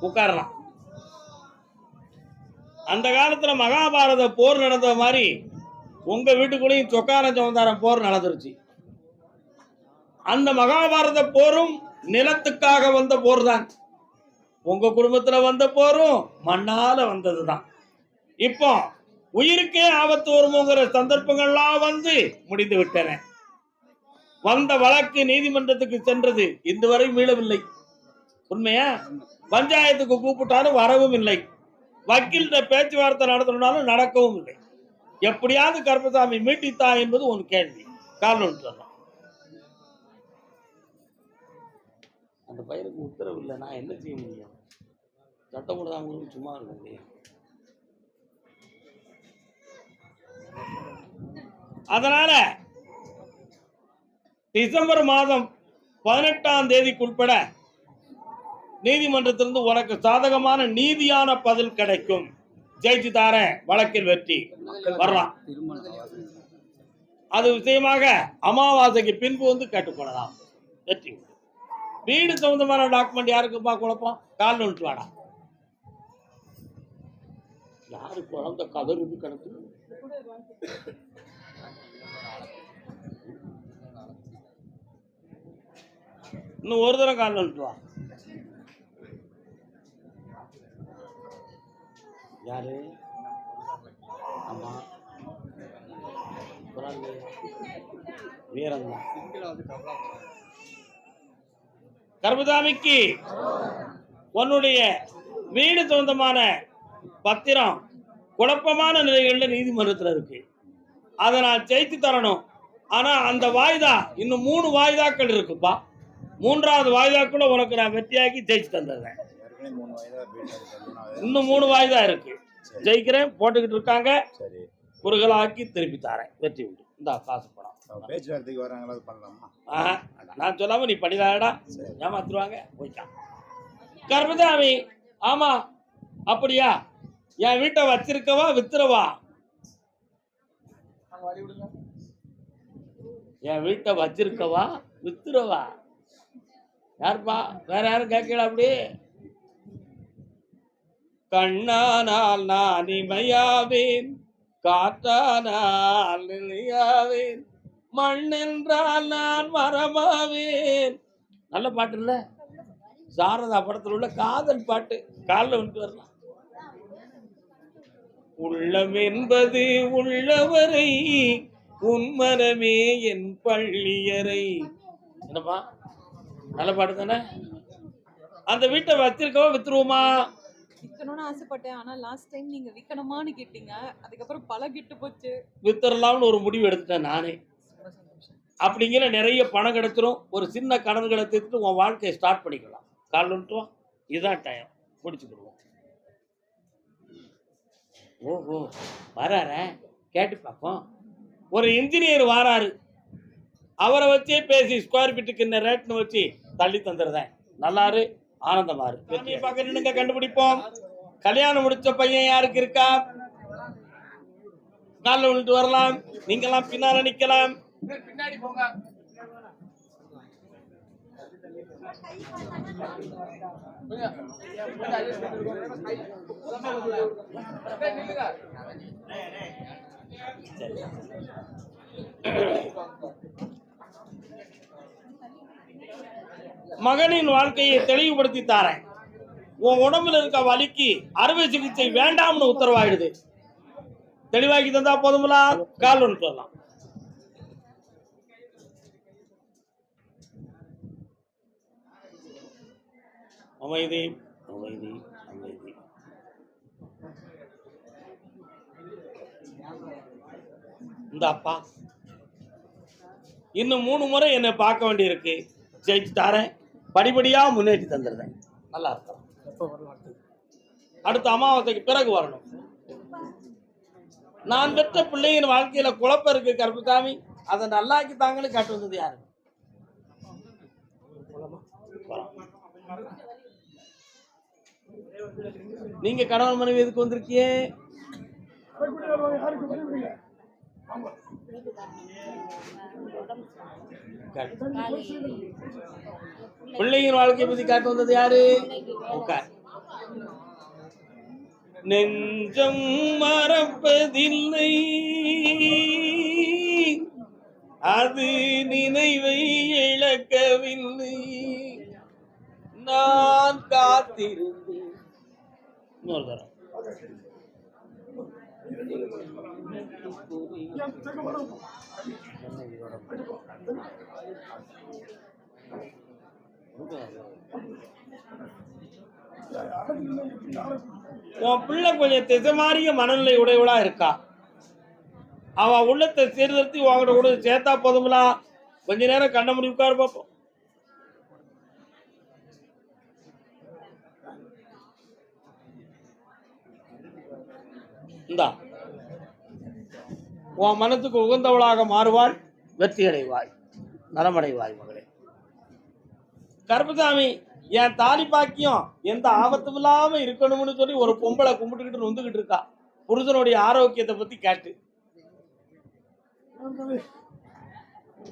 உட்காரலாம். அந்த காலத்துல மகாபாரத போர் நடந்த மாதிரி உங்க வீட்டுக்குள்ளேயும் சொக்கார சமந்தாரம் போர் நடந்துருச்சு. அந்த மகாபாரத போரும் நிலத்துக்காக வந்த போர் தான் உங்க குடும்பத்துல வந்த போரும் மண்ணால வந்ததுதான். இப்போ உயிருக்கே ஆபத்து வருமோங்கிற சந்தர்ப்பங்கள்லாம் வந்து முடிந்து விட்டன. வந்த வழக்கு நீதிமன்றத்துக்கு சென்றது இன்று வரை மீளவில்லை. உண்மையா? பஞ்சாயத்துக்கு கூப்பிட்டாலும் வரவும் இல்லை. வக்கீல்கிட்ட பேச்சுவார்த்தை நடத்தணும்னாலும் நடக்கவும் இல்லை. எப்படியாவது கருப்பசாமி மீட்டித்தா என்பது ஒரு கேள்வி. காரணம் சொல்லலாம் அந்த பையனுக்கு உத்தரவு இல்லை. நான் என்ன செய்ய முடியும்? சட்டம் போடாதவங்களுக்கு சும்மா இருக்க முடியும் அதனால டிசம்பர் மாதம் பதினெட்டாம் தேதிக்குட்பட நீதிமன்றத்திலிருந்து உனக்கு சாதகமான நீதியான பதில் கிடைக்கும். ஜெயிச்சு தாரேன் வழக்கில் வெற்றி. வரலாம். அது விஷயமாக அமாவாசைக்கு பின்பு வந்து கேட்டுக்கொள்ளலாம் வெற்றி. வீடு சம்பந்தமான டாக்குமெண்ட் யாருக்குப்பா குழப்பம்? கால் நோட்டு வாடா. யாரு குழந்தை கதறுது கிடக்கு? இன்னும் ஒரு தடவை கால் நோட்டு வா. யாரு? ஆமா. குரான் வீரம் கர்மதாமிக்கு உன்னுடைய வீடு சொந்தமான பத்திரம் குழப்பமான நிலைகளில் நீதிமன்றத்தில் இருக்கு. அதை நான் ஜெயித்து தரணும். ஆனால் அந்த வாய்தா இன்னும் மூணு வாய்தாக்கள் இருக்குப்பா. மூன்றாவது வாய்தாக்குள்ள உனக்கு நான் வெற்றியாக்கி ஜெயிச்சு தந்துடுறேன். ஏற்கனவே மூணு வயதா வீட்டில் இருக்கு. இன்னும் மூணு வாய்தா இருக்கு ஜெயிக்கிறேன் போட்டுக்கிட்டு இருக்காங்க. சரி. குறுகலாக்கி திருப்பி தரேன். வெற்றி உண்டு. இந்த காசு அப்ப பேச்சுவார்த்தைக்கு வராங்களா பண்ணலாமா? நான் சொல்லாம நீ பண்ணிடாடா ஏமாத்துருவாங்க போய்க்கான் கர்மதாமி ஆமா அப்படியா? என் வீட்டை வச்சிருக்கவா வித்துறவா? என் வீட்டை வச்சிருக்கவா வித்துறவா? யாருப்பா? வேற யாரும் கேட்கல அப்படி? கண்ணானால் நான் இமையாவேன் காற்றானால் நிலையாவேன் மண் என்றால் நான் மரமாவேன். நல்ல பாட்டு இல்ல சாரதா படத்தில் உள்ள காதல் பாட்டு. காலில் வந்து வரலாம். உள்ளம் என்பது உள்ளவரை உன்மனமே என் பள்ளியறை. என்னப்பா? நல்ல பாட்டு தானே? அந்த வீட்டை வச்சிருக்கவா வித்துருவோமா? விற்கணும்னு ஆசைப்பட்டேன். ஆனா லாஸ்ட் டைம் நீங்க விற்கணுமான்னு கேட்டீங்க. அதுக்கப்புறம் பல கெட்டு போச்சு. வித்துடலாம்னு ஒரு முடிவு எடுத்துட்டேன் நானே. அப்படிங்கிற நிறைய பணம் கிடைச்சிரும். ஒரு சின்ன கடன்களை தீர்த்துட்டு உன் வாழ்க்கையை ஸ்டார்ட் பண்ணிக்கலாம். கால் வந்துட்டு இதுதான் டைம் முடிச்சுக்கிடுவோம். ஓஹோ வராரே? கேட்டு பார்ப்போம். ஒரு இன்ஜினியர் வாராரு. அவரை வச்சே பேசி ஸ்கொயர் ஃபீட்டுக்கு இந்த ரேட்னு வச்சு தள்ளி தந்துடுறேன். நல்லாரு. ஆனந்தமாரு வெற்றியை பார்க்க நின்னுங்க கண்டுபிடிப்போம். கல்யாணம் முடிச்ச பையன் யாருக்கு இருக்கா? காலில் விழுந்து வரலாம். நீங்கெல்லாம் பின்னால நிக்கலாம். பின்னாடி போங்க மகனின் வாழ்க்கையை தெளிவுபடுத்தி தாரேன். உன் உடம்புல இருக்க வலிக்கு அறுவை சிகிச்சை வேண்டாம்னு உத்தரவாயிடுது. தெளிவாக்கி தந்தா போதுங்களா கால் ஒன்று சொல்லலாம். அமைதி அமைதி அமைதி. இந்த அப்பா. இன்னும் மூணு முறை என்னை பார்க்க வேண்டியிருக்கு. ஜெயிச்சு தரேன். படிப்படியா முன்னேற்றி தந்துடுறேன் நல்லா இருக்கும். அடுத்த அமாவாசைக்கு பிறகு வரணும். நான் பெற்ற பிள்ளையின் வாழ்க்கையில குழப்பம் இருக்கு கருப்புசாமி. அதை நல்லாக்கி தாங்களும் காட்டு வந்தது யாரு. நீங்க கணவன் மனைவி எதுக்கு வந்திருக்கியே. பிள்ளையின் வாழ்க்கையை பத்தி காட்டு வந்தது யாரு? உட்கார் நெஞ்சம் மறப்பதில்லை. அது நினைவை இழக்கவில்லை. நான் காத்திருந்தேன். இன்னொரு தரம் உன் பிள்ளை கொஞ்சம் திசை மாறிய மனநிலை உடையவளா இருக்கா? அவ உள்ளத்தை சீர்திருத்தி உங்ககிட்ட கூட சேர்த்தா போதுங்களா? கொஞ்ச நேரம் கண்ண முடி உட்கார் பார்ப்போம் இந்தா. உன் மனத்துக்கு உகந்தவளாக மாறுவாள் வெற்றி அடைவாய் நலமடைவாய் மகளே. கருப்பசாமி என் தாலி பாக்கியம் எந்த ஆபத்தும் இல்லாம இருக்கணும்னு சொல்லி ஒரு பொம்பளை கும்பிட்டுக்கிட்டு நொந்துகிட்டு இருக்கா. புருஷனுடைய ஆரோக்கியத்தை பத்தி கேட்டு.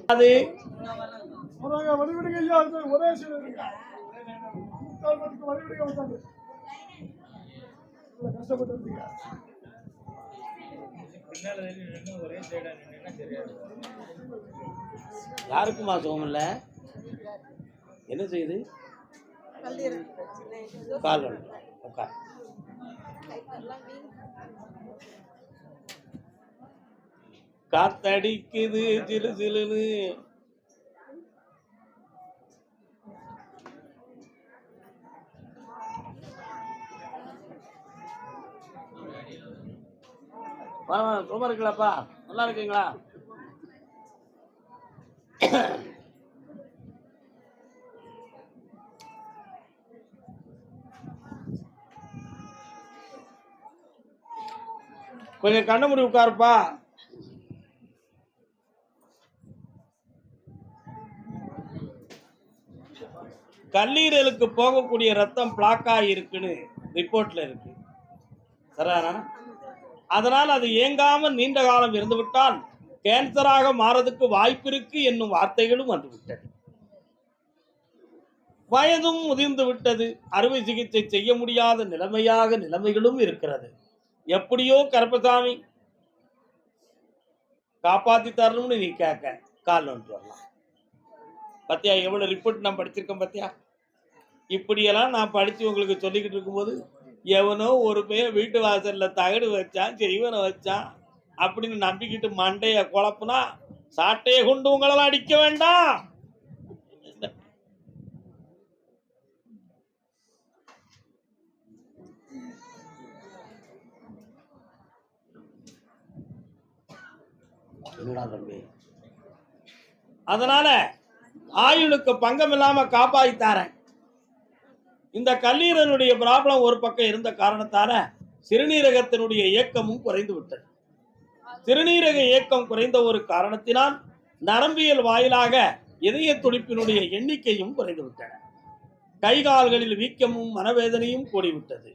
அது யாருக்குமா சுகம் என்ன செய்யுது? கால் உட்கார் காத்தடிக்குது சிலு சிலுன்னு ரொம்ப வா, நல்லா இருக்கீங்களா? கொஞ்சம் கண்ண முடி உட்காருப்பா. கல்லீரலுக்கு போகக்கூடிய ரத்தம் பிளாக்கா இருக்குன்னு ரிப்போர்ட்ல இருக்கு. சரிதானா? அதனால் அது இயங்காம நீண்ட காலம் இருந்துவிட்டால் கேன்சராக மாறதுக்கு வாய்ப்பிருக்கு என்னும் வார்த்தைகளும் வந்துவிட்டது வயதும் முதிர்ந்து விட்டது. அறுவை சிகிச்சை செய்ய முடியாத நிலைமையாக நிலைமைகளும் இருக்கிறது. எப்படியோ கருப்பசாமி காப்பாத்தி தரணும்னு நீ கேட்க. கால் வந்துடலாம் பத்தியா எவ்வளவு ரிப்போர்ட் நான் படிச்சிருக்கேன் பத்தியா? இப்படியெல்லாம் நான் படித்து உங்களுக்கு சொல்லிக்கிட்டு இருக்கும்போது எவனோ ஒரு பையன் வீட்டு வாசலில் தகடு வச்சான் செய்வனை வச்சான் அப்படின்னு நம்பிக்கிட்டு மண்டையை குழப்புனா சாட்டையை கொண்டு உங்களெல்லாம் அடிக்க வேண்டாம். என்னடா தம்பி? அதனால ஆயுளுக்கு பங்கம் இல்லாம காப்பாத்தாரன் இந்த கல்லீரனுடைய ப்ராப்ளம் ஒரு பக்கம் இருந்த காரணத்தால சிறுநீரகத்தினுடைய இயக்கமும் குறைந்து விட்டது சிறுநீரக இயக்கம் குறைந்த ஒரு காரணத்தினால் நரம்பியல் வாயிலாக இதய துடிப்பினுடைய எண்ணிக்கையும் குறைந்து விட்டன கை கால்களில் வீக்கமும் மனவேதனையும் கூடிவிட்டது.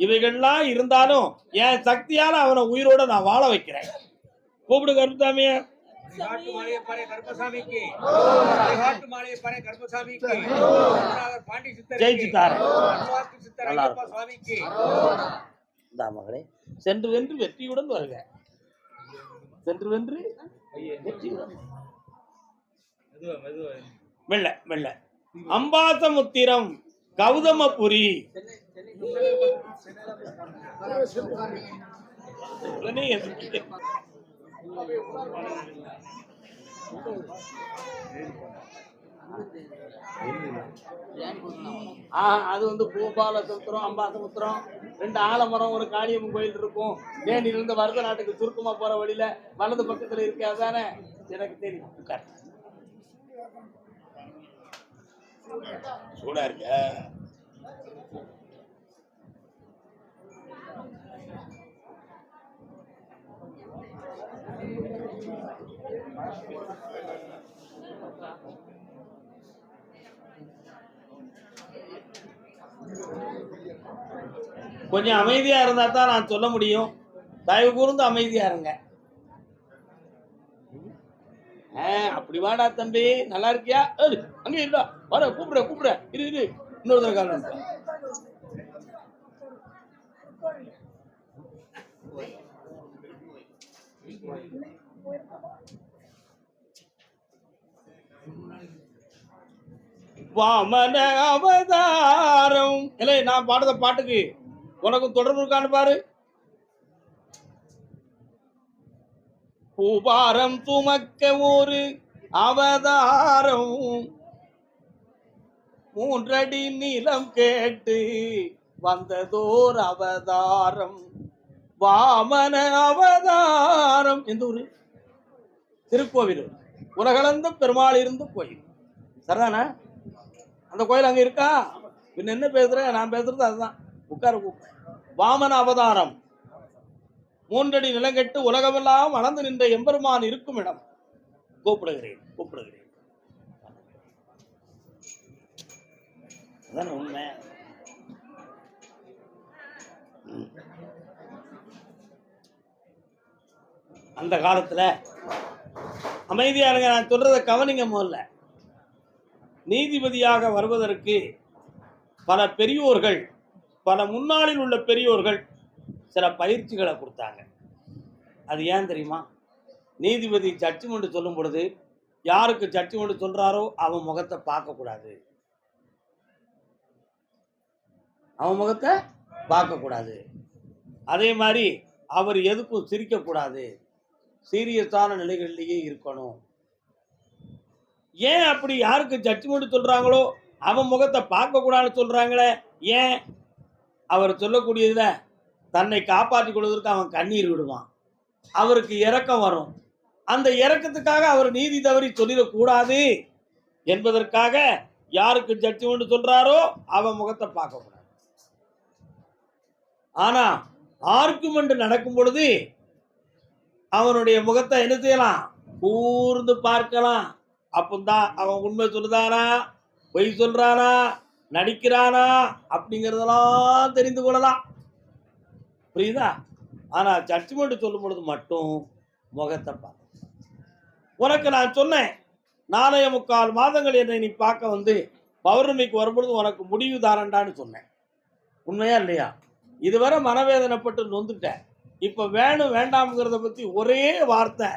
இவைகள்லாம் இருந்தாலும் என் சக்தியால அவனை உயிரோட நான் வாழ வைக்கிறேன். கூப்பிடு ஐயப்பா சுவாமிக்கு. இந்த மகளே சென்று வென்று வெற்றியுடன் வருக. சென்று வென்று வெற்றியுடன். மெதுவா மெதுவா. மெல்ல மெல்ல. அம்பாசமுத்திரம் கௌதமபுரி. உடனே அது வந்து பூபால சமுத்திரம் அம்பாசமுத்திரம். ரெண்டு ஆலமரம் ஒரு காளியம்மன் கோயில் இருக்கும். தேனியில இருந்து வரத நாட்டுக்கு சுருக்கமா போற வழியில? வலது பக்கத்துல இருக்கு அதானே? எனக்கு தெரியும். சூடா இருக்க. கொஞ்சம் அமைதியா இருந்தா தான் நான் சொல்ல முடியும். தயவு கூர்ந்து அமைதியா இருங்க. அப்படி வாடா தம்பி. நல்லா இருக்கியா? அங்கே அங்க இல்ல வர கூப்பிடுற கூப்பிடுற. இரு இரு. இன்னொரு காரணம் கால் வந்து வாமன அவதாரம். இல்லை நான் பாடுற பாட்டுக்கு உனக்கு தொடர்பு இருக்கான்னு பாரு. பூபாரம் துமக்க ஒரு அவதாரம். மூன்றடி நீளம் கேட்டு வந்ததோர் அவதாரம். வாமன அவதாரம் எந்த ஊர்? திருக்கோவில் உலகளந்த பெருமாள் இருந்த கோயில். சரிதானே? அந்த கோயில் அங்கே இருக்கா? பின்ன என்ன பேசுகிறேன் நான் பேசுறது அதுதான். உட்கார வாமன அவதாரம். மூன்றடி நிலங்கெட்டு உலகமெல்லாம் வளர்ந்து நின்ற எம்பெருமான் இருக்கும் இடம். கூப்பிடுகிறேன் கூப்பிடுகிறேன். உண்மை? அந்த காலத்தில். அமைதியாக இருங்க நான் சொல்கிறத கவனிங்க முதல்ல. நீதிபதியாக வருவதற்கு பல பெரியோர்கள் பல முன்னாளில் உள்ள பெரியோர்கள் சில பயிற்சிகளை கொடுத்தாங்க. அது ஏன் தெரியுமா? நீதிபதி ஜட்ஜ்மெண்ட் சொல்லும் பொழுது யாருக்கு ஜட்ஜ்மெண்ட் சொல்கிறாரோ அவன் முகத்தை பார்க்கக்கூடாது அவன் முகத்தை பார்க்கக்கூடாது அதே மாதிரி அவர் எதுக்கும் சிரிக்கக்கூடாது சீரியஸான நிலைகளிலேயே இருக்கணும். ஏன் அப்படி யாருக்கு ஜட்ஜ்மெண்ட் சொல்றாங்களோ அவன் முகத்தை பார்க்க கூடாதுன்னு சொல்றாங்களே ஏன்? அவர் சொல்லக்கூடியதுல தன்னை காப்பாற்றி கொள்வதற்கு அவன் கண்ணீர் விடுவான். அவருக்கு இறக்கம் வரும். அந்த இறக்கத்துக்காக அவர் நீதி தவறி சொல்லிடக்கூடாது என்பதற்காக யாருக்கு ஜட்ஜ்மெண்ட் சொல்றாரோ அவன் முகத்தை பார்க்க கூடாது ஆனா ஆர்குமெண்ட் நடக்கும் பொழுது அவனுடைய முகத்தை என்ன செய்யலாம்? கூர்ந்து பார்க்கலாம். அப்பந்தான் அவன் உண்மை சொல்லுதானா? பொய் சொல்றானா? நடிக்கிறானா? அப்படிங்கிறதெல்லாம் தெரிந்து கொள்ளலாம். புரியுதா? ஆனால் ஜட்ஜ்மெண்ட் சொல்லும் பொழுது மட்டும் முகத்தை பார்க்க உனக்கு நான் சொன்னேன் நாளைய முக்கால் மாதங்கள் என்னை நீ பார்க்க வந்து பௌர்ணமிக்கு வரும்பொழுது உனக்கு முடிவு தாரண்டான்னு சொன்னேன். உண்மையா இல்லையா? இதுவரை மனவேதனைப்பட்டு நொந்துட்டேன். இப்போ வேணும் வேண்டாம்ங்கிறத பற்றி ஒரே வார்த்தை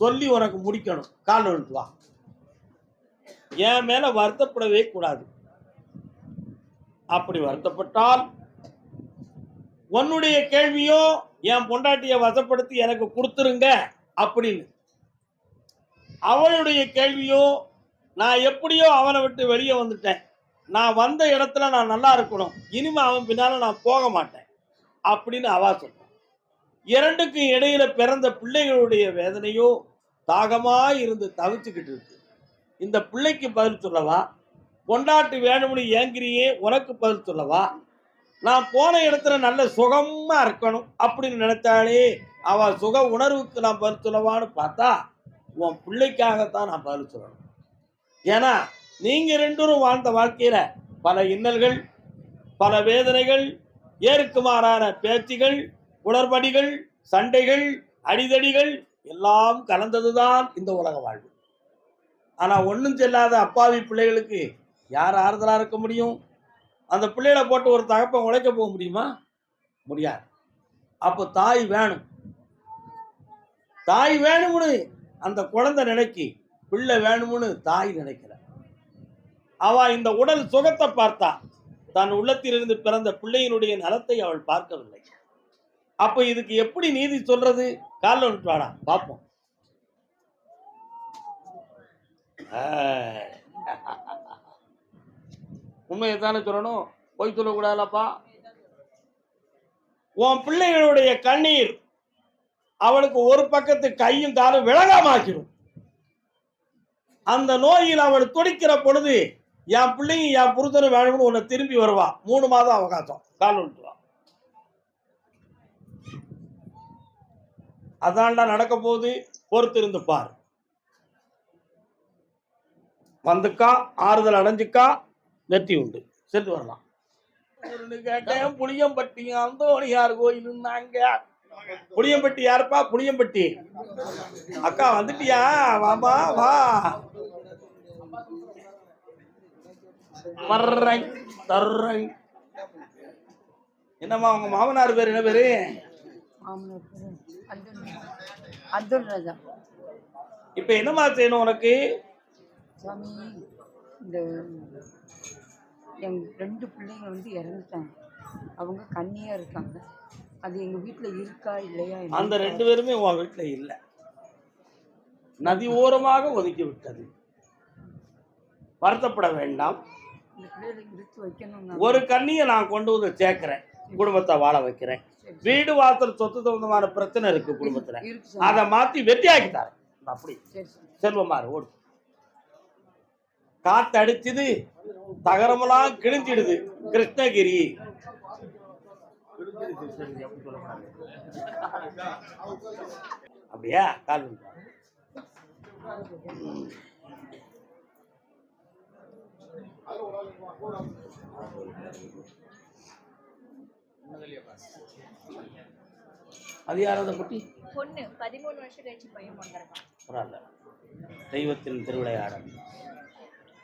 சொல்லி உனக்கு முடிக்கணும். கால் வா. என் மேல வருத்தப்படவே கூடாது. அப்படி வருத்தப்பட்டால் உன்னுடைய கேள்வியோ என் பொண்டாட்டியை வசப்படுத்தி எனக்கு கொடுத்துருங்க அப்படின்னு. அவளுடைய கேள்வியோ நான் எப்படியோ அவனை விட்டு வெளியே வந்துட்டேன். நான் வந்த இடத்துல நான் நல்லா இருக்கணும். இனிமே அவன் பின்னால நான் போக மாட்டேன். அப்படின்னு அவா சொன்னான் இரண்டுக்கும் இடையில பிறந்த பிள்ளைகளுடைய வேதனையோ தாகமா இருந்து தவிச்சுக்கிட்டு இருக்கு. இந்த பிள்ளைக்கு பதில் சொல்லவா? பொண்டாட்டி வேணும்னு ஏங்கிறியே உனக்கு பதில் சொல்லவா? நான் போன இடத்துல நல்ல சுகமா இருக்கணும் அப்படின்னு நினைத்தாலே அவ சுக உணர்வுக்கு நான் பதில் சொல்லவான்னு பார்த்தா உன் பிள்ளைக்காகத்தான் நான் பதில் சொல்லணும். ஏன்னா நீங்க ரெண்டும் வாழ்ந்த வாழ்க்கையில பல இன்னல்கள் பல வேதனைகள் ஏருக்கு மாறான பேச்சுகள் உடற்படிகள் சண்டைகள் அடிதடிகள் எல்லாம் கலந்ததுதான் இந்த உலக வாழ்வு. ஆனால் ஒன்றும் செல்லாத அப்பாவி பிள்ளைகளுக்கு யார் ஆறுதலாக இருக்க முடியும்? அந்த பிள்ளைகளை போட்டு ஒரு தகப்பன் உழைக்க போக முடியுமா? முடியாது. அப்போ தாய் வேணும். தாய் வேணும்னு அந்த குழந்தை நினைக்கி பிள்ளை வேணும்னு தாய் நினைக்கிற அவ இந்த உடல் சுகத்தை பார்த்தா தன் உள்ளத்திலிருந்து பிறந்த பிள்ளையினுடைய நலத்தை அவள் பார்க்கவில்லை. அப்ப இதுக்கு எப்படி நீதி சொல்றது? காலில் விட்டு வாடா பார்ப்போம் உண்மையை தானே சொல்லணும்? பொய் சொல்லக்கூடாதுலப்பா. உன் பிள்ளைகளுடைய கண்ணீர் அவளுக்கு ஒரு பக்கத்து கையும் காலும் விலகமாக்கிடும் அந்த நோயில் அவள் துடிக்கிற பொழுது என் பிள்ளைங்க என் புருஷனும் வேணும்னு உன்னை திரும்பி வருவா. மூணு மாதம் அவகாசம். கால் அதான்டா நடக்க போகுது பொறுத்து இருந்து பார் வந்துக்கா ஆறுதல் அடைஞ்சுக்கா வெற்றி உண்டு. சென்று வரலாம். கேட்டேன் புளியம்பட்டி அந்தோணியார் கோயிலுன்னாங்க புளியம்பட்டி யாருப்பா? புளியம்பட்டி. அக்கா வந்துட்டியா? வாமா வா வர்றேன் தர்றேன். என்னம்மா உங்க மாமனார் பேர் என்ன பேரு அப்துல் ராஜா இப்ப என்னம்மா செய்யணும் உனக்கு? சாமி இந்த எங்க ரெண்டு பிள்ளைங்க வந்து இறந்துட்டாங்க. அவங்க கண்ணியா இருக்காங்க. அது எங்க வீட்ல இருக்கா இல்லையா அந்த ரெண்டு பேருமே உன் வீட்டுல இல்ல. நதி ஓரமாக ஒதுக்கி விட்டது வருத்தப்பட வேண்டாம். ஒரு கண்ணியை நான் கொண்டு வந்து சேர்க்கிறேன். குடும்பத்தை வாழ வைக்கிறேன். வீடு வாசல் சொத்து சம்பந்தமான பிரச்சனை இருக்கு குடும்பத்துல. அதை மாத்தி வெட்டியாக்கி தரேன். அப்படி. செல்வமாறு ஓடு. காத்து அடிச்சுது தகரமெல்லாம் கிழிஞ்சிடுது. கிருஷ்ணகிரி. அப்படியா? கால் விடு. அது குட்டி? பொண்ணு பதிமூணு வருஷம் கழிச்சு பையன் பரவாயில்ல. தெய்வத்தின் திருவிளையாடல்.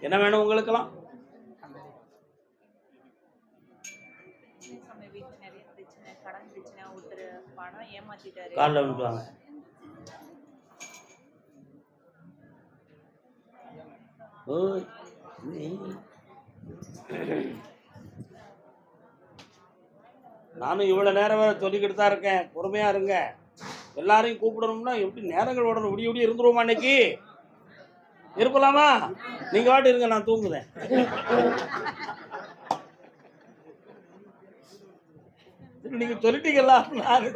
என்ன வேணும் உங்களுக்கெல்லாம்? நம்ம வீட்டுல நிறைய பிரச்சனை கடன் பிரச்சனை ஒருத்தர் பணம் ஏமாத்திட்டாரு காலில் விட்டுவாங்க ஓய், நீ. நானும் இவ்வளோ நேரம் வேற சொல்லிக்கிட்டு தான் இருக்கேன். பொறுமையா இருங்க. எல்லாரையும் கூப்பிடணும்னா எப்படி நேரங்கள் உடனே விடிய விடிய இருந்துருவோமா இன்னைக்கு? இருப்பலாமா? நீங்க வாட்டி இருங்க நான் தூங்குறேன். நீங்க சொல்லிட்டீங்களா நான்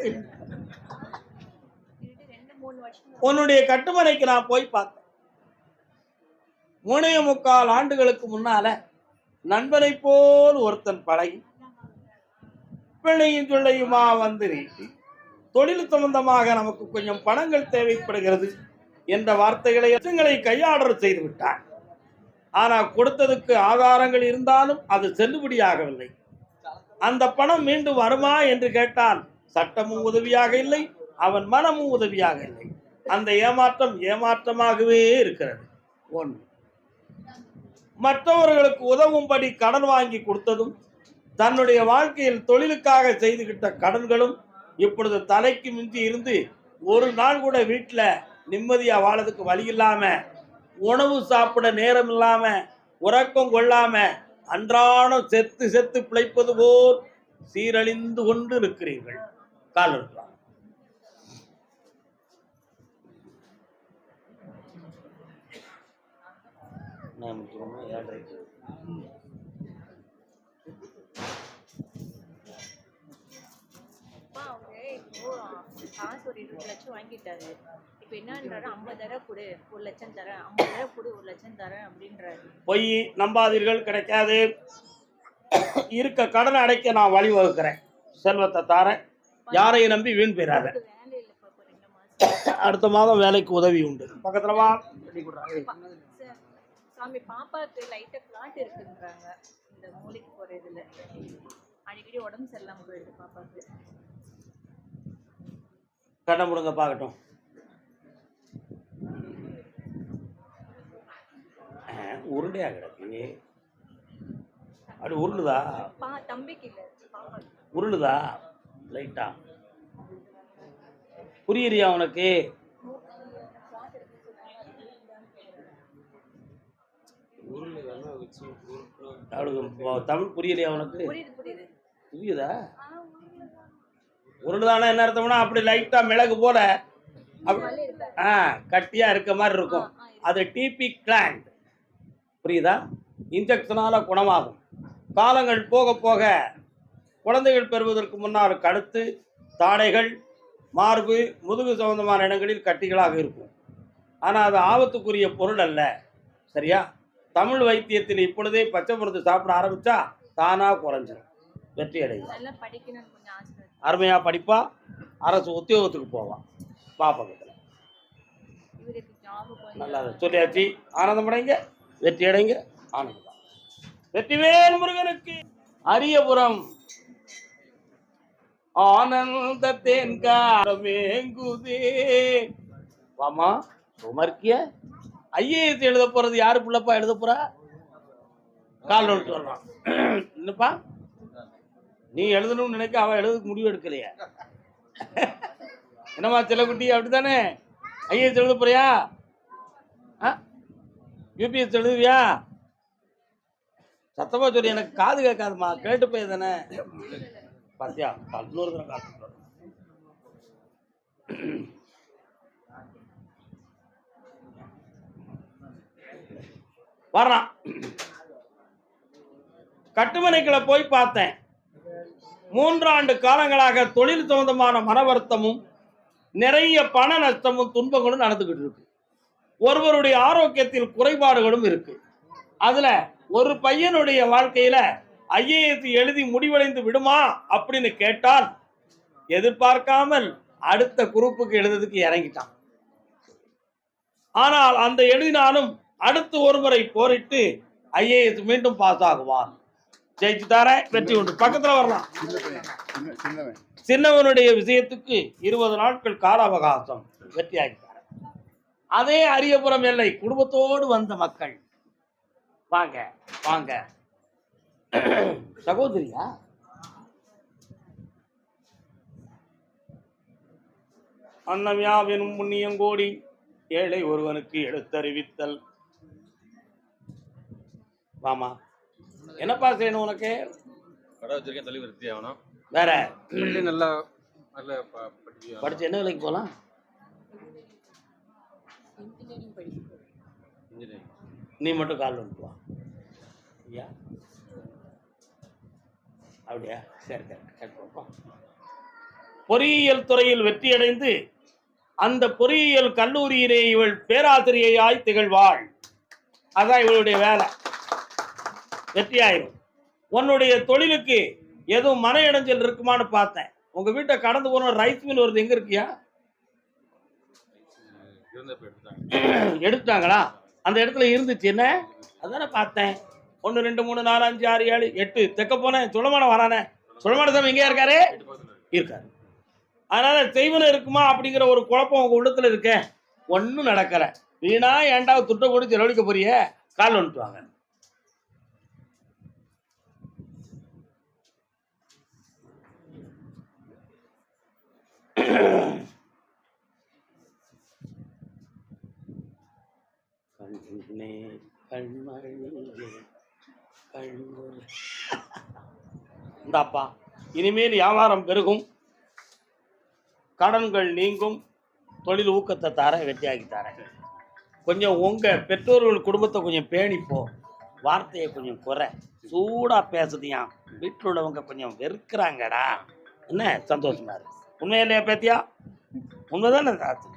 உன்னுடைய கட்டுமனைக்கு நான் போய் பார்த்தேன். மூணே முக்கால் ஆண்டுகளுக்கு முன்னால நண்பனை போல் ஒருத்தன் பழகி பிள்ளையும் சொல்லையுமா வந்து நீட்டி. தொழில் சம்பந்தமாக நமக்கு கொஞ்சம் பணங்கள் தேவைப்படுகிறது என்ற வார்த்தைகளை எச்சங்களை கையாடல் செய்து விட்டார் ஆனால் கொடுத்ததுக்கு ஆதாரங்கள் இருந்தாலும் அது செல்லுபடியாகவில்லை. அந்த பணம் மீண்டும் வருமா என்று கேட்டால் சட்டமும் உதவியாக இல்லை அவன் மனமும் உதவியாக இல்லை. அந்த ஏமாற்றம் ஏமாற்றமாகவே இருக்கிறது. ஒன்று. மற்றவர்களுக்கு உதவும்படி கடன் வாங்கி கொடுத்ததும் தன்னுடைய வாழ்க்கையில் தொழிலுக்காக செய்துகிட்ட கடன்களும் இப்பொழுது தலைக்கு மிஞ்சி இருந்து ஒரு நாள் கூட வீட்டில் நிம்மதியாக வாழறதுக்கு வழி இல்லாமல் உணவு சாப்பிட நேரம் இல்லாமல் உறக்கம் கொள்ளாமல் அன்றாடம் செத்து செத்து பிழைப்பது போல் சீரழிந்து கொண்டு இருக்கிறீர்கள் கால் இருக்கலாம் நான் முக்கியமா அவரு இப்போ காசு ஒரு இருபது லட்சம் வாங்கிட்டாரு. இப்போ என்னன்றாரு? ஐம்பதாயிரம் கொடு ஒரு லட்சம் தரேன். ஐம்பதாயிரம் கொடு ஒரு லட்சம் தரேன் அப்படின்றாரு. பொய் நம்பாதீர்கள் கிடைக்காது. இருக்க கடனை அடைக்க நான் வழிவகுக்கிறேன் செல்வத்தை தாரேன். யாரையும் நம்பி வீண் போயிடாத அடுத்த மாதம் வேலைக்கு உதவி உண்டு. பக்கத்துல வா. சாமி பாப்பாக்கு லைட்டா பிளாட் இருக்குன்றாங்க. இந்த மூளைக்கு போற இதுல. அடிக்கடி உடம்பு சரியில்லாம போயிடுது பாப்பாக்கு. கண்ணை முடுங்க பார்க்கட்டும். ஆ, உருண்டையா கிடக்கு. அப்படி உருளுதா உருளுதா லைட்டா. புரியுறியா உனக்கு? தமிழ் புரியலையா உனக்கு? புரியுது புரியுது. புரியுதா? ஆ, உருளைதான். என்ன அர்த்தம்னா அப்படி லைட்டா மிளகு போல? ஆ கட்டியா இருக்க மாதிரி இருக்கும். அது டிபி கிளாண்ட் புரியுதா? இன்ஜெக்ஷனால குணமாகும். காலங்கள் போக போக குழந்தைகள் பெறுவதற்கு முன்னால் கழுத்து தாடைகள் மார்பு முதுகு சம்பந்தமான இடங்களில் கட்டிகளாக இருக்கும். ஆனால் அது ஆபத்துக்குரிய பொருள் அல்ல. சரியா? தமிழ் வைத்தியத்தில் இப்பொழுதே பச்சை மருந்து சாப்பிட ஆரம்பிச்சா தானாக குறைஞ்சிரும். வெற்றி அடையும் அருமையாக படிப்பா அரசு உத்தியோகத்துக்கு போவான் பாப்பகத்தில் நல்லா கொஞ்சம் சொல்லியாச்சு. ஆனந்தமடைங்க வெற்றி அடைங்க ஆனந்தம். வெற்றிவேல் முருகனுக்கு அரியபுரம் ஆனந்த தேன்காரமேங்குதே வாமா சுமர்க்கிய ஐஏஎஸ் எழுத போறது யாரு பிள்ளைப்பா? எழுத போறா? கால் நோட்டு வரலாம் என்னப்பா? நீ எழுதணும்னு நினைக்க அவள் எழுதுக்கு முடிவு எடுக்கலையே. என்னம்மா செல்லக்குட்டி அப்படித்தானே? ஐஏஎஸ் எழுத போறியா? யூபிஎஸ் எழுதுவியா? சத்தமாக சொல்லி எனக்கு காது கேட்காதுமா. கேட்டு போய் தானே. பார்த்தியா இன்னொரு தடவை காத்து வர்றான். கட்டுமனைக்குள்ள போய் பார்த்தேன். மூன்றாண்டு காலங்களாக தொழில் சம்பந்தமான மன வருத்தமும் நிறைய பண நஷ்டமும் துன்பங்களும் நடந்துக்கிட்டு இருக்கு. ஒருவருடைய ஆரோக்கியத்தில் குறைபாடுகளும் இருக்கு. அதுல ஒரு பையனுடைய வாழ்க்கையில ஐஏஎஸ் எழுதி முடிவடைந்து விடுமா அப்படின்னு கேட்டால் எதிர்பார்க்காமல் அடுத்த குரூப்புக்கு எழுதுறதுக்கு இறங்கிட்டான். ஆனால் அந்த எழுதினாலும் அடுத்து ஒரு முறை போரிட்டு ஐஏஎஸ் மீண்டும் பாஸ் ஆகுவான். ஜெயிச்சு தரேன் வெற்றி உண்டு. பக்கத்துல வரலாம். சின்னவனுடைய விஷயத்துக்கு இருபது நாட்கள் கால அவகாசம் வெற்றியாகிட்டார் அதே அரியபுரம் எல்லை குடும்பத்தோடு வந்த மக்கள். வாங்க வாங்க. சகோதரியா? அன்னமியாவினும் புண்ணியங்கோடி ஏழை ஒருவனுக்கு எடுத்தறிவித்தல். வாமா. என்னப்பா செய்யணும் உனக்கு? கடை வச்சிருக்கேன் தொழில் விருத்தி ஆகணும். வேற? நல்லா நல்ல படிச்சு என்ன வேலைக்கு போகலாம் இன்ஜினியரிங் நீ மட்டும் கால் வந்துட்டு ஐயா? அப்படியா? சரி சரி. பாப்பா. பொறியியல் துறையில் வெற்றியடைந்து அந்த பொறியியல் கல்லூரியிலே இவள் பேராசிரியையாய் திகழ்வாள். அதான் இவளுடைய வேலை. வெற்றியாயிரும். உன்னுடைய தொழிலுக்கு எதுவும் மன இடைஞ்சல் இருக்குமான்னு பார்த்தேன். உங்க வீட்டை கடந்து போன ரைஸ் மில் வருது எங்க இருக்கியா? எடுத்தாங்களா? அந்த இடத்துல இருந்துச்சு. என்ன? அதானே பார்த்தேன். ஒன்று ரெண்டு மூணு நாலு அஞ்சு ஆறு ஏழு எட்டு. தெக்க போனேன். சுளமான வரானே. சுளமான சாமி எங்கே இருக்காரு? இருக்காரு. அதனால செய்வன இருக்குமா அப்படிங்கிற ஒரு குழப்பம் உங்க உள்ளத்துல இருக்க. ஒன்றும் நடக்கல. வீணா ஏன்டா துட்ட போட்டு செலவழிக்க போறிய? கால் வந்துட்டு வாங்க. கண்ணே இந்தாப்பா இனிமேல் வியாபாரம் பெருகும் கடன்கள் நீங்கும் தொழில் ஊக்கத்தை தர வெற்றியாக்கி தரேன் கொஞ்சம் உங்க பெற்றோர்கள் குடும்பத்தை கொஞ்சம் பேணிப்போ. வார்த்தையை கொஞ்சம் குறை. சூடா பேசுதியாம். வீட்டில் உள்ளவங்க கொஞ்சம் வெறுக்கிறாங்கடா. என்ன? சந்தோஷமா இருக்கு. உண்மையிலையா பேத்தியா? உண்மைதானே தாத்து.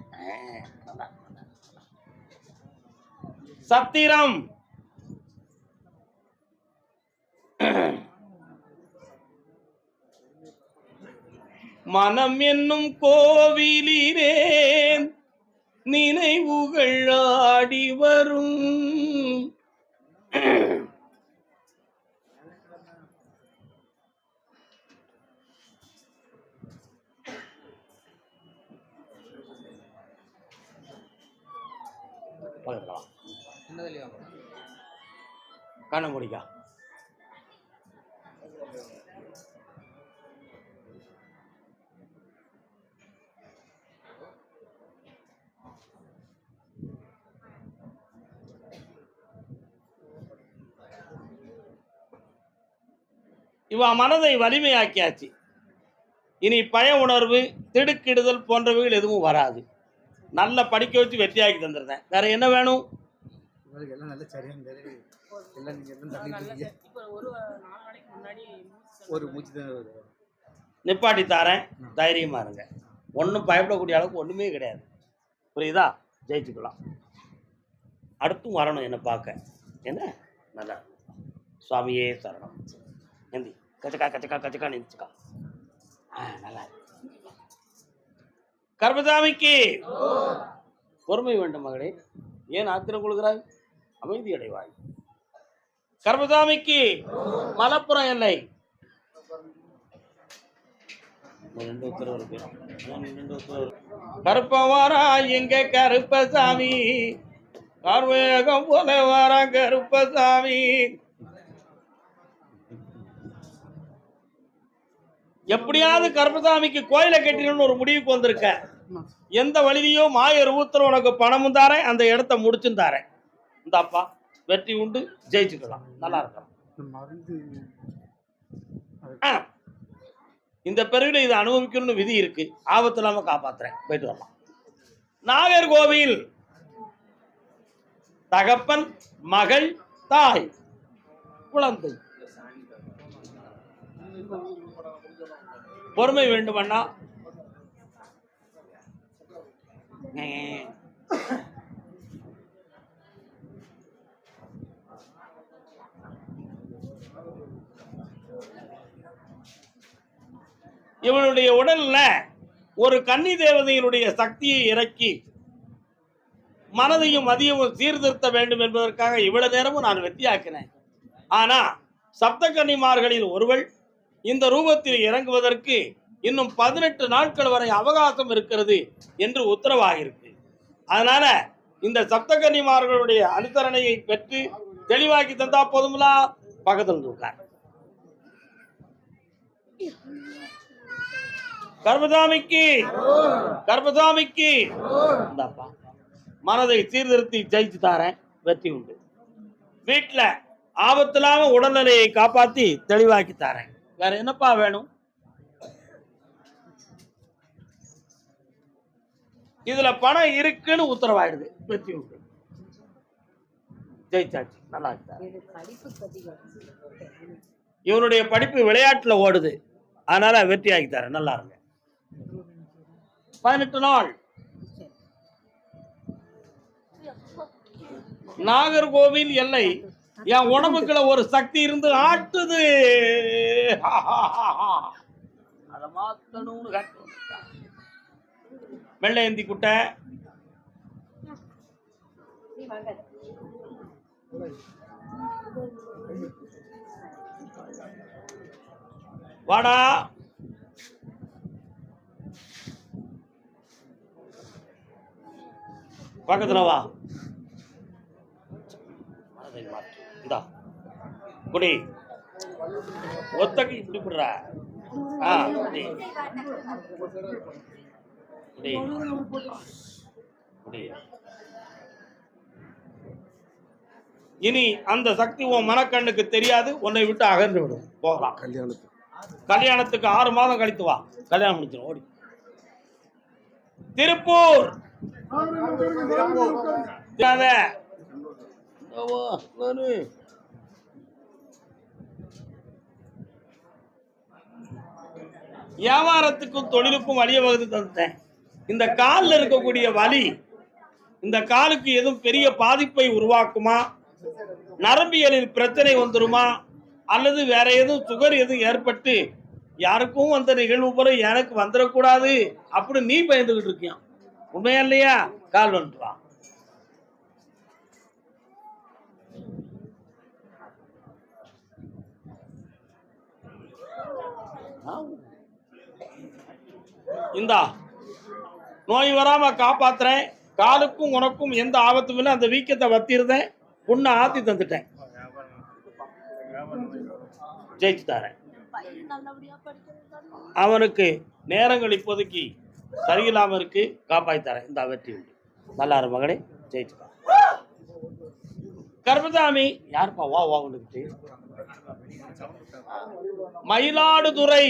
சத்திரம்! மனம் என்னும் கோவிலிலே நினைவுகள் ஆடி வரும். கண்ணை முடிக்கா இவன் மனதை வலிமையாக்கியாச்சு. இனி பய உணர்வு திடுக்கிடுதல் போன்றவைகள் எதுவும் வராது. நல்ல படிக்க வச்சு வெற்றியாக்கி தந்துருந்தேன். வேற என்ன வேணும்? உங்களுக்கு எல்லாம் நல்ல சரியான தெரியுது எல்லாம் நீங்க எல்லாம் தள்ளிட்டு ஒரு மூச்சு தான் நிப்பாட்டி தாரேன். தைரியமா இருங்க. ஒன்றும் பயப்படக்கூடிய அளவுக்கு ஒன்றுமே கிடையாது. புரியுதா? ஜெயிச்சுக்கலாம். அடுத்தும் வரணும் என்னை பார்க்க. என்ன? நல்லா சுவாமியே சரணம். நந்தி. கச்சக்கா கச்சக்கா கச்சக்கா நினைச்சுக்கா ஆ நல்லா. கர்மசாமிக்கு பொறுமை வேண்டும் மகளே. ஏன் ஆத்திரம் கொள்கிறாய்? அமைதி அடைவாய் கர்மசாமிக்கு மலப்புறம் எல்லை கருப்பவாரா இங்க கருப்பசாமி. கார்வேகம் போல வாரா கருப்பசாமி. எப்படியாவது கருப்பசாமிக்கு கோயிலை கட்டிடணும்னு ஒரு முடிவுக்கு வந்திருக்க. எந்த வழியிலையோ மாயர் ஊத்துற உனக்கு பணமும் தாரேன் அந்த இடத்த முடிச்சும் தாரேன். இந்தாப்பா. வெற்றி உண்டு ஜெயிச்சுக்கலாம். நல்லா இருக்கலாம் இந்த பிறவில இதை அனுபவிக்கணும்னு விதி இருக்கு. ஆபத்து இல்லாம காப்பாத்துறேன். போயிட்டு வரலாம். நாகர்கோவில் தகப்பன் மகள் தாய் குழந்தை. பொறுமை வேண்டுமண்ணா இவனுடைய உடல்ல ஒரு கன்னி தேவதையினுடைய சக்தியை இறக்கி மனதையும் மதியமும் சீர்திருத்த வேண்டும் என்பதற்காக இவ்வளவு நேரமும் நான் வெற்றியாக்கினேன் ஆனா சப்தகன்னிமார்களில் ஒருவள் இந்த ரூபத்தில் இறங்குவதற்கு இன்னும் பதினெட்டு நாட்கள் வரை அவகாசம் இருக்கிறது என்று உத்தரவாகிருக்கு அதனால இந்த சப்தகன்னிமார்களுடைய அனுசரணையை பெற்று தெளிவாக்கி தந்தா போதுங்களா பக்கத்துல இருந்து கர்மசாமிக்கு. இந்தாப்பா. மனதை சீர்திருத்தி ஜெயிச்சு தாரேன். வெற்றி உண்டு. வீட்டுல ஆபத்தில்லாம உடல்நிலையை காப்பாத்தி தெளிவாக்கி தாரேன். வேற என்னப்பா வேணும்? இதுல பணம் இருக்குன்னு உத்தரவாயிடுது. வெற்றி உண்டு. ஜெயிச்சாச்சு. நல்லா இவனுடைய படிப்பு விளையாட்டுல ஓடுது. அதனால வெற்றி ஆக்கி தரேன் நல்லா இருங்க. பதினெட்டு நாள். நாகர்கோவில் எல்லை. என் உடம்புக்குள்ள ஒரு சக்தி இருந்து ஆட்டுது. அதை மாத்தணும்னு வெள்ளையந்தி குட்டை. வாடா. பக்கத்துல வா. இந்தா. குடி. ஒத்தக்கு இப்படி விடுற ஆ குடி. குடி. குடி. இனி அந்த சக்தி உன் மனக்கண்ணுக்கு தெரியாது உன்னை விட்டு அகன்று விடும். போகலாம் கல்யாணத்துக்கு. கல்யாணத்துக்கு ஆறு மாதம் கழித்து வா. கல்யாணம் முடிச்சிடும் ஓடி. திருப்பூர். வியாபாரத்துக்கும் தொழிலுக்கும் வழிய வகுத்து தந்தேன் இந்த காலில் இருக்கக்கூடிய வலி இந்த காலுக்கு எதுவும் பெரிய பாதிப்பை உருவாக்குமா? நரம்பியலில் பிரச்சனை வந்துருமா? அல்லது வேற எதுவும் சுகர் எதுவும் ஏற்பட்டு யாருக்கும் வந்த நிகழ்வு போல எனக்கு வந்துடக்கூடாது அப்படின்னு நீ பயந்துகிட்டு இருக்கியான் உண்மையா இல்லையா? கால் வந்துட்டு வா இந்தா நோய் வராம காப்பாத்துறேன். காலுக்கும் உனக்கும் எந்த ஆபத்தும் இல்லை. அந்த வீக்கத்தை வத்திருந்தேன். புண்ணை ஆத்தி தந்துட்டேன். ஜெயிச்சு தரேன். அவனுக்கு நேரங்கள் இப்போதைக்கு சரியில்லாம இருக்கு காப்பாற்றி தரேன். இந்த வெற்றி உண்டு. நல்லா இரு மகனே ஜெயிச்சுப்பா கர்மசாமி யாருப்பா வா வா உனக்கு மயிலாடுதுறை.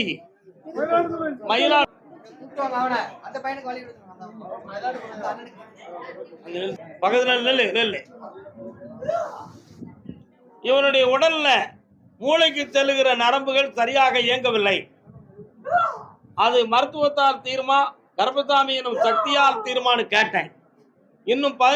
பக்கத்துல நெல்லு நெல்லு. இவனுடைய உடல்ல மூளைக்கு செல்லுகிற நரம்புகள் சரியாக இயங்கவில்லை. அது மருத்துவத்தால் தீர்மா? கருப்பசாமி எனும் சக்தியால் தீர்மானம் கேட்டேன். இன்னும் ப